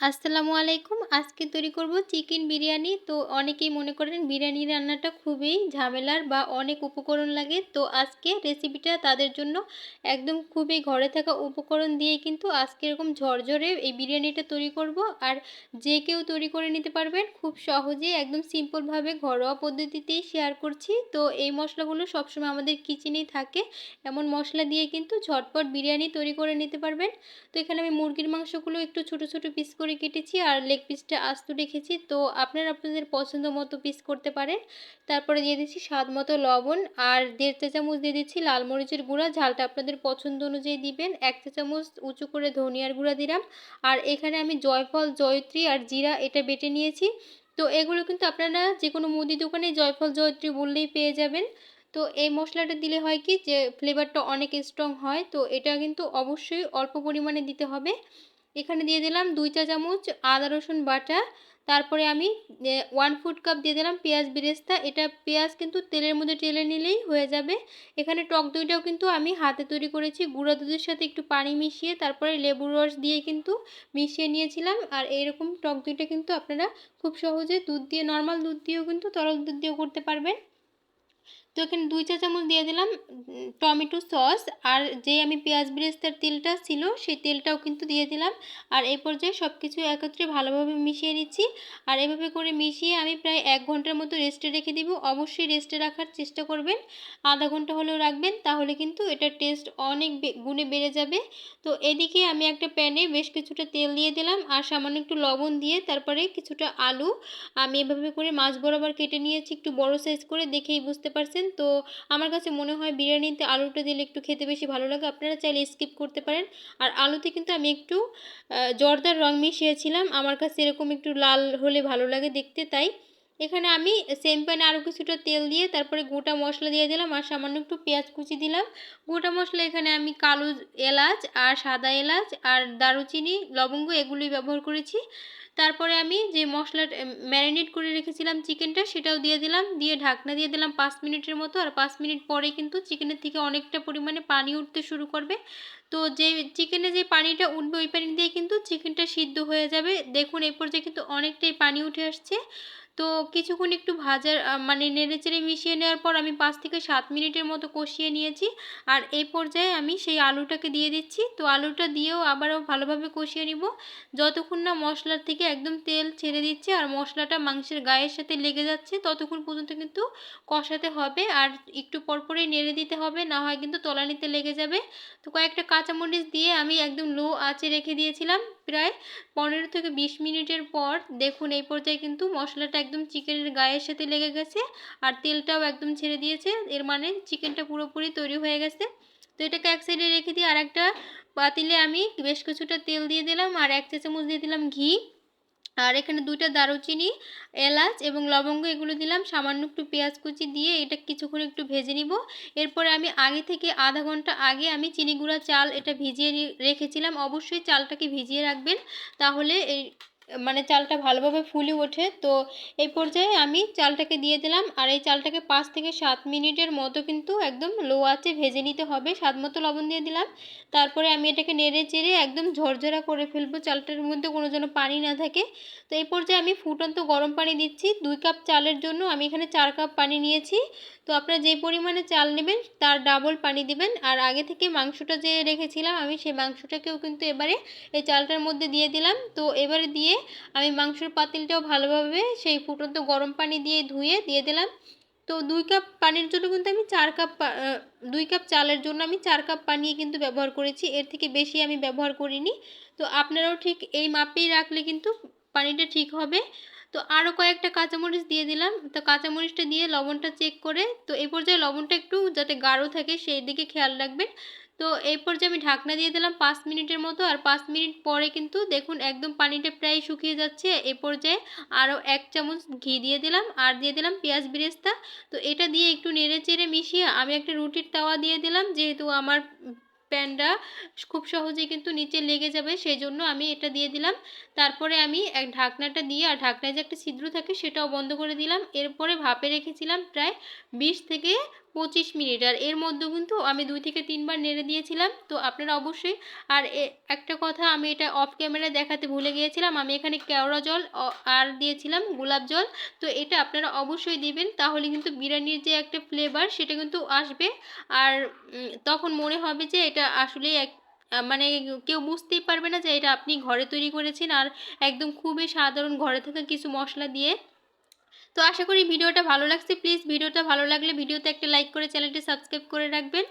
আসসালামু আলাইকুম। আজকে তৈরি করব চিকেন বিরিয়ানি। তো অনেকেই মনে করেন বিরিয়ানি রান্নাটা খুবই ঝামেলার বা অনেক উপকরণ লাগে। তো আজকে রেসিপিটা তাদের জন্য একদম খুবই ঘরে থাকা উপকরণ দিয়ে কিন্তু আজকে এরকম ঝরঝরে এই বিরিয়ানিটা তৈরি করব। আর যে কেউ তৈরি করে নিতে পারবেন, খুব সহজেই একদম সিম্পলভাবে ঘরোয়া পদ্ধতিতেই শেয়ার করছি। তো এই মশলাগুলো সবসময় আমাদের কিচেনেই থাকে। এমন মশলা দিয়ে কিন্তু ঝটপট বিরিয়ানি তৈরি করে নিতে পারবেন। তো এখানে আমি মুরগির মাংসগুলো একটু ছোট ছোট পিস করে করে কেটেছি আর লেগ পিসটা আস্ত রেখেছি। তো আপনারা আপনাদের পছন্দ মতো পিস করতে পারেন। তারপরে দিয়ে দিচ্ছি স্বাদ মতো লবণ আর দেড় চা চামচ দিয়ে দিচ্ছি লাল মরিচের গুঁড়া। ঝালটা আপনাদের পছন্দ অনুযায়ী দিবেন। এক চা চামচ উঁচু করে ধনিয়ার গুঁড়া দিলাম। আর এখানে আমি জয়ফল, জয়ত্রী আর জিরা এটা বেটে নিয়েছি। তো এগুলো কিন্তু আপনারা যে কোনো মুদি দোকানে জয়ফল, জয়ত্রী বললেই পেয়ে যাবেন। তো এই মশলাটা দিলে হয় কি যে ফ্লেভারটা অনেক স্ট্রং হয়। তো এটা কিন্তু অবশ্যই অল্প পরিমাণে দিতে হবে। এখানে দিয়ে দিলাম দুই চা চামচ আদা, রসুন বাটা। তারপরে আমি ওয়ান ফুড কাপ দিয়ে দিলাম পেঁয়াজ বিরেস্তা। এটা পেঁয়াজ কিন্তু তেলের মধ্যে টেলে নিলেই হয়ে যাবে। এখানে টক দইটাও কিন্তু আমি হাতে তৈরি করেছি। গুঁড়া দুধের সাথে একটু পানি মিশিয়ে তারপরে লেবুর রস দিয়ে কিন্তু মিশিয়ে নিয়েছিলাম। আর এইরকম টক দইটা কিন্তু আপনারা খুব সহজে দুধ দিয়ে নর্মাল দুধ দিয়েও কিন্তু তরল দুধ দিয়েও করতে পারবেন। তো এখানে দুই চা চামচ দিয়ে দিলাম টমেটো সস, আর যে আমি পেঁয়াজ বিরেস্তার তেলটা ছিল সেই তেলটাও কিন্তু দিয়ে দিলাম। আর এই পর্যায়ে সব কিছু একত্রে ভালোভাবে মিশিয়ে নিচ্ছি। আর এভাবে করে মিশিয়ে আমি প্রায় এক ঘণ্টার মতো রেস্টে রেখে দিব। অবশ্যই রেস্টে রাখার চেষ্টা করবেন। আধা ঘণ্টা হলেও রাখবেন, তাহলে কিন্তু এটার টেস্ট অনেক গুণে বেড়ে যাবে। তো এদিকে আমি একটা প্যানে বেশ কিছুটা তেল দিয়ে দিলাম, আর সামান্য একটু লবণ দিয়ে তারপরে কিছুটা আলু। আমি এভাবে করে মাছ বরাবর কেটে নিয়েছি, একটু বড় সাইজ করে দেখেই বুঝতে পারছেন। তো আমার কাছে মনে হয় বিরিয়ানিতে আলুটা দিলে একটু খেতে বেশি ভালো লাগে। আপনারা চাইলে স্কিপ করতে পারেন। আর আলুতে কিন্তু আমি একটু জর্দার রং মিশিয়েছিলাম। আমার কাছে এরকম একটু লাল হলে ভালো লাগে দেখতে, তাই এখানে আমি সেম প্যানে আরও কিছুটা তেল দিয়ে তারপরে গোটা মশলা দিয়ে দিলাম আর সামান্য একটু পেঁয়াজ কুচি দিলাম। গোটা মশলা এখানে আমি কালো এলাচ আর সাদা এলাচ আর দারুচিনি, লবঙ্গ এগুলোই ব্যবহার করেছি। তারপরে আমি যে মশলাটা ম্যারিনেট করে রেখেছিলাম চিকেনটা, সেটাও দিয়ে দিলাম, দিয়ে ঢাকনা দিয়ে দিলাম পাঁচ মিনিটের মতো। আর পাঁচ মিনিট পরে কিন্তু চিকেনের থেকে অনেকটা পরিমাণে পানি উঠতে শুরু করবে। তো যে চিকেনে যে পানিটা উঠবে, ওই পানি দিয়ে কিন্তু চিকেনটা সিদ্ধ হয়ে যাবে। দেখুন এই পর্যায়ে কিন্তু অনেকটাই পানি উঠে আসছে। তো কিছুক্ষণ একটু ভাজার মানে নেড়েচেড়ে মিশিয়ে নেওয়ার পর আমি পাঁচ থেকে সাত মিনিটের মতো কষিয়ে নিয়েছি। আর এই পর্যায়ে আমি সেই আলুটাকে দিয়ে দিচ্ছি। তো আলুটা দিয়েও আবারও ভালোভাবে কষিয়ে নিব। যতক্ষণ না মশলার থেকে একদম তেল ছেড়ে দিচ্ছে আর মশলাটা মাংসের গায়ের সাথে লেগে যাচ্ছে, ততক্ষণ পর্যন্ত কিন্তু কষাতে হবে। আর একটু পরপরই নেড়ে দিতে হবে, না হয় কিন্তু তলানিতে লেগে যাবে। তো কয়েকটা কাঁচামরিচ দিয়ে আমি একদম লো আঁচে রেখে দিয়েছিলাম। প্রায় পনেরো থেকে বিশ মিনিটের পর দেখুন এই পর্যায়ে কিন্তু মশলাটা একদম চিকেনের গায়ের সাথে লেগে গেছে আর তেলটাও একদম ছেড়ে দিয়েছে। এর মানে চিকেনটা পুরোপুরি তৈরি হয়ে গেছে। তো এটাকে এক সাইডে রেখে দিয়ে আর একটা পাতিলে আমি বেশ কিছুটা তেল দিয়ে দিলাম আর এক চা চামচ দিয়ে দিলাম ঘি। আর এখানে দুইটা দারুচিনি, এলাচ এবং লবঙ্গ এগুলো দিলাম। সামান্য একটু পেঁয়াজ কুচি দিয়ে এটা কিছুক্ষণ একটু ভেজে নিব। এরপরে আমি আগে থেকে আধা ঘণ্টা আগে আমি চিনি গুঁড়া চাল এটা ভিজিয়ে রেখেছিলাম। অবশ্যই চালটাকে ভিজিয়ে রাখবেন। তাহলে এই মানে চালটা ভালোভাবে ফুলে ওঠে। তো এই পর্যায়ে আমি চালটাকে দিয়ে দিলাম। আর এই চালটাকে পাঁচ থেকে সাত মিনিটের মতো কিন্তু একদম লো আছে ভেজে নিতে হবে। স্বাদ মতো লবণ দিয়ে দিলাম। তারপরে আমি এটাকে নেড়ে চেড়ে একদম ঝরঝরা করে ফেলব। চালটার মধ্যে কোনো যেন পানি না থাকে। তো এই পর্যায়ে আমি ফুটন্ত গরম পানি দিচ্ছি। দুই কাপ চালের জন্য আমি এখানে চার কাপ পানি নিয়েছি। তো আপনারা যে পরিমাণে চাল নেবেন তার ডাবল পানি দিবেন। আর আগে থেকে মাংসটা যে রেখেছিলাম আমি সেই মাংসটাকেও কিন্তু এবারে এই চালটার মধ্যে দিয়ে দিলাম। তো এবারে দিয়ে আমি মাংসের পাতিলটাও ভালোভাবে সেই ফুটন্ত গরম পানি দিয়ে ধুয়ে দিয়ে দিলাম। তো দুই কাপ পানির জন্য কিন্তু আমি চার কাপ দুই কাপ চালের জন্য আমি চার কাপ পানি কিন্তু ব্যবহার করেছি। এর থেকে বেশি আমি ব্যবহার করিনি। তো আপনারাও ঠিক এই মাপেই রাখলে কিন্তু পানিটা ঠিক হবে। তো আরও কয়েকটা কাঁচামরিচ দিয়ে দিলাম। তো কাঁচামরিচটা দিয়ে লবণটা চেক করে, তো এই পর্যায়ে লবণটা একটু যাতে গাঢ় থাকে সেই দিকে খেয়াল রাখবেন। তো এই পর্যায়ে আমি ঢাকনা দিয়ে দিলাম পাঁচ মিনিটের মতো। আর পাঁচ মিনিট পরে কিন্তু দেখুন একদম পানিটা প্রায় শুকিয়ে যাচ্ছে। এই পর্যায়ে আরও এক চামচ ঘি দিয়ে দিলাম। আর দিয়ে দিলাম পেঁয়াজ বিরেস্তা। তো এটা দিয়ে একটু নেড়ে চেড়ে মিশিয়ে আমি একটা রুটির তাওয়া দিয়ে দিলাম। যেহেতু আমার প্যানটা খুব সহজেই কিন্তু নিচে লেগে যাবে সেই জন্য আমি এটা দিয়ে দিলাম। তারপরে আমি এক ঢাকনাটা দিয়ে, আর ঢাকনায় যে একটা ছিদ্র থাকে সেটাও বন্ধ করে দিলাম। এরপরে ভাপে রেখেছিলাম প্রায় বিশ থেকে পঁচিশ মিনিট। আর এর মধ্যে কিন্তু আমি দুই থেকে তিনবার নেড়ে দিয়েছিলাম, তো আপনারা অবশ্যই, আর একটা কথা আমি এটা অফ ক্যামেরায় দেখাতে ভুলে গিয়েছিলাম, আমি এখানে কেওড়া জল আর দিয়েছিলাম গোলাপ জল, তো এটা আপনারা অবশ্যই দিবেন, তাহলে কিন্তু বিরিয়ানির যে একটা ফ্লেভার সেটা কিন্তু আসবে। আর তখন মনে হবে যে এটা আসলে এক মানে কেউ বুঝতেই পারবে না যে এটা আপনি ঘরে তৈরি করেছেন, আর একদম খুবই সাধারণ ঘরে থাকা কিছু মশলা দিয়ে। তো আশা করি ভিডিওটা ভালো লাগছে। প্লিজ ভিডিওটা ভালো লাগলে ভিডিওতে একটা লাইক করে চ্যানেলটি সাবস্ক্রাইব করে রাখবেন।